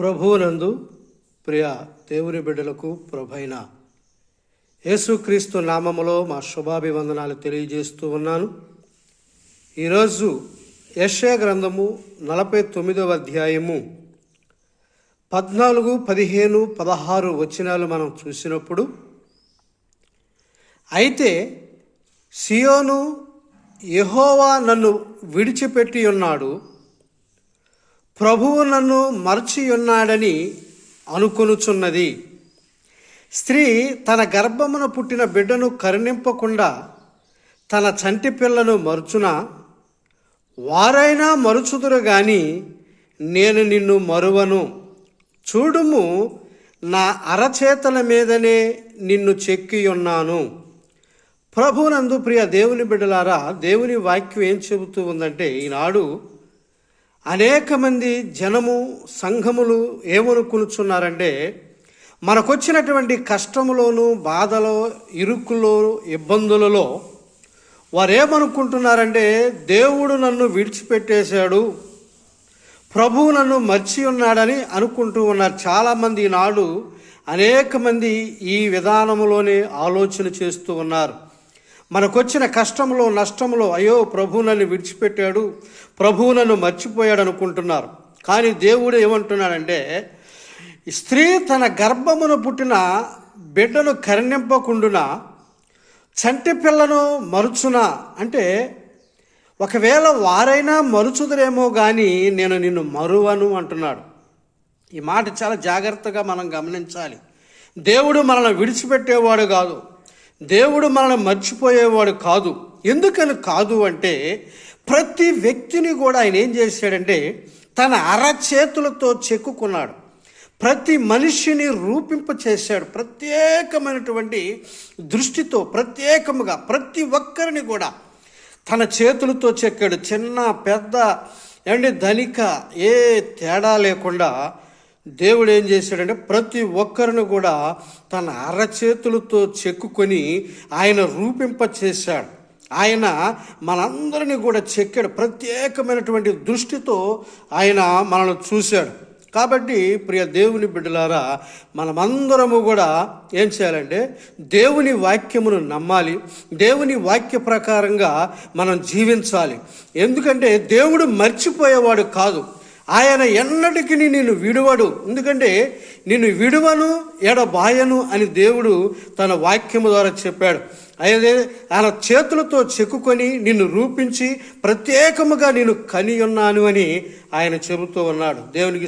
ప్రభువునందు ప్రియ దేవుని బిడ్డలకు ప్రభైన యేసుక్రీస్తు నామములో మా శుభాభివందనాలు తెలియజేస్తూ ఉన్నాను. ఈరోజు యశ్యా గ్రంథము నలభై తొమ్మిదవ అధ్యాయము పద్నాలుగు పదిహేను పదహారు వచనాలు మనం చూసినప్పుడు అయితే సియోను యహోవా నన్ను విడిచిపెట్టి ఉన్నాడు. ప్రభువు నన్ను మరచియున్నాడని అనుకొనుచున్నది. స్త్రీ తన గర్భమున పుట్టిన బిడ్డను కరుణింపకుండా తన చంటి పిల్లను మరుచున? వారైనా మరుచుదురు గాని నేను నిన్ను మరువను. చూడుము నా అరచేతల మీదనే నిన్ను చెక్కియున్నాను. ప్రభునందు ప్రియ దేవుని బిడ్డలారా దేవుని వాక్యం ఏం చెబుతూ ఉందంటే ఈనాడు అనేక మంది జనము సంఘములు ఏమనుకునుచున్నారంటే మనకొచ్చినటువంటి కష్టములోను బాధలో ఇరుకులో ఇబ్బందులలో వారేమనుకుంటున్నారంటే దేవుడు నన్ను విడిచిపెట్టేశాడు ప్రభువు నన్ను మర్చి ఉన్నాడని అనుకుంటూ ఉన్నారు. చాలామంది ఈనాడు అనేక మంది ఈ విధానములోనే ఆలోచన చేస్తూ ఉన్నారు. మనకొచ్చిన కష్టంలో నష్టంలో అయ్యో ప్రభువులను నన్ను విడిచిపెట్టాడు ప్రభువు నన్ను మర్చిపోయాడు అనుకుంటున్నారు కానీ దేవుడు ఏమంటున్నాడంటే స్త్రీ తన గర్భమును పుట్టిన బిడ్డను కరుణింపకుండున చంటి పిల్లను మరుచున? అంటే ఒకవేళ వారైనా మరుచుదురేమో కానీ నేను నిన్ను మరువను అంటున్నాడు. ఈ మాట చాలా జాగ్రత్తగా మనం గమనించాలి. దేవుడు మనల్ని విడిచిపెట్టేవాడు కాదు. దేవుడు మనల్ని మర్చిపోయేవాడు కాదు. ఎందుకని కాదు అంటే ప్రతి వ్యక్తిని కూడా ఆయన ఏం చేశాడంటే తన అరచేతులతో చెక్కుకున్నాడు. ప్రతి మనిషిని రూపింప చేశాడు. ప్రత్యేకమైనటువంటి దృష్టితో ప్రత్యేకముగా ప్రతి ఒక్కరిని కూడా తన చేతులతో చెక్కాడు. చిన్న పెద్ద అండి ధనిక ఏ తేడా లేకుండా దేవుడు ఏం చేశాడంటే ప్రతి ఒక్కరిని కూడా తన అరచేతులతో చెక్కుకొని ఆయన రూపింప చేశాడు ఆయన మనందరినీ కూడా చెక్కాడు. ప్రత్యేకమైనటువంటి దృష్టితో ఆయన మనల్ని చూశాడు. కాబట్టి ప్రియ దేవుని బిడ్డలారా మనమందరము కూడా ఏం చేయాలంటే దేవుని వాక్యమును నమ్మాలి. దేవుని వాక్య ప్రకారంగా మనం జీవించాలి. ఎందుకంటే దేవుడు మర్చిపోయేవాడు కాదు. ఆయన ఎన్నటికీ నేను విడువడు. ఎందుకంటే నిన్ను విడువను ఎడబాయను అని దేవుడు తన వాక్యము ద్వారా చెప్పాడు. అయితే ఆయన చేతులతో చెక్కుకొని నిన్ను రూపించి ప్రత్యేకముగా నేను కని ఉన్నాను అని ఆయన చెబుతూ ఉన్నాడు. దేవునికి